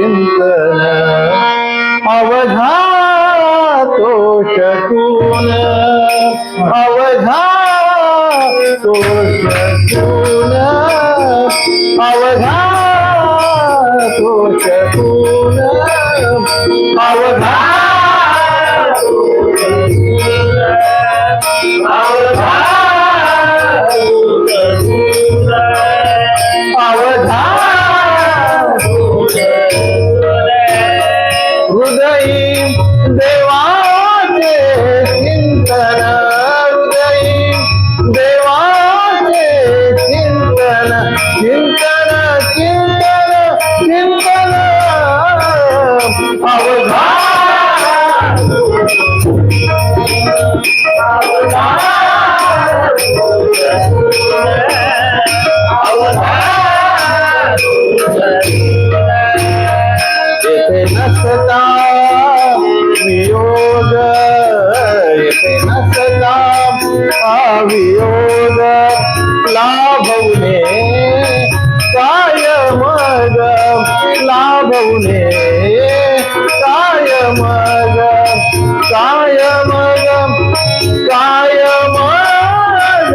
चिंतन अवधा तोषकून अवधा तोषकून अवधा तोषकून अवधा देवा लाभवणे काय मग काय मग काय मग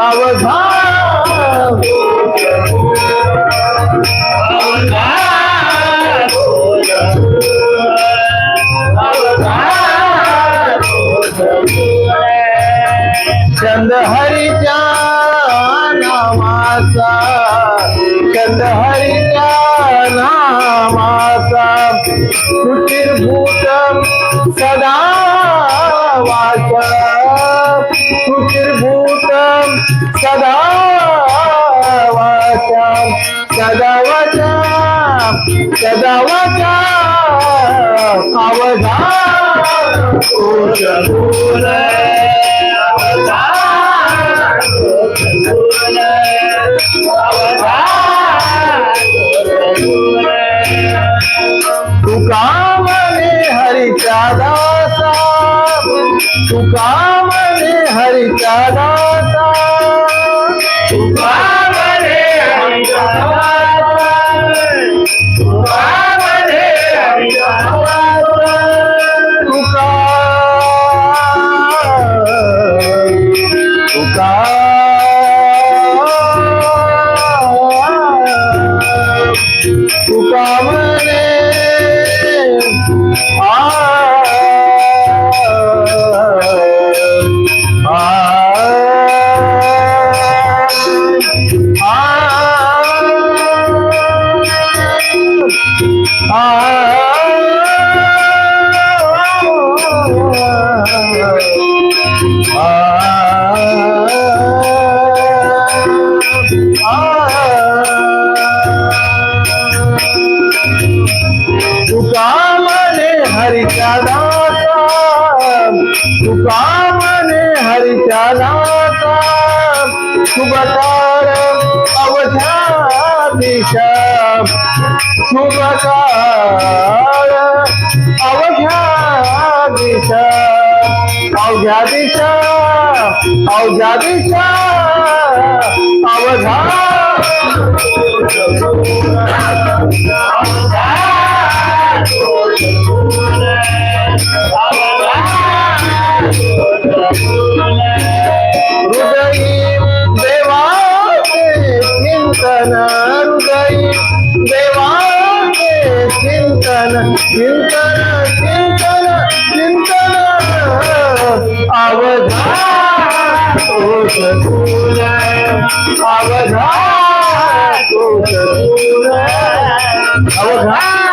अवघा चंद हरी सुचिरभूत सदा वाचा सुचिरभूत सदा वाचा सदा वाचा सदा वाचा अवधा अवधान। तुका म्हणे हरिचा तुका म्हणे हरिच्या दासा तुका म्हणे हरिच्या दासा शुभकार अवघ्या दिशा. शुभकार अवघ्या दिशा अवघ्या दिशा अवघ्या दिशा. চিন্তন চিন্তন চিন্তন চিন্তন अवधान अवधान अवधान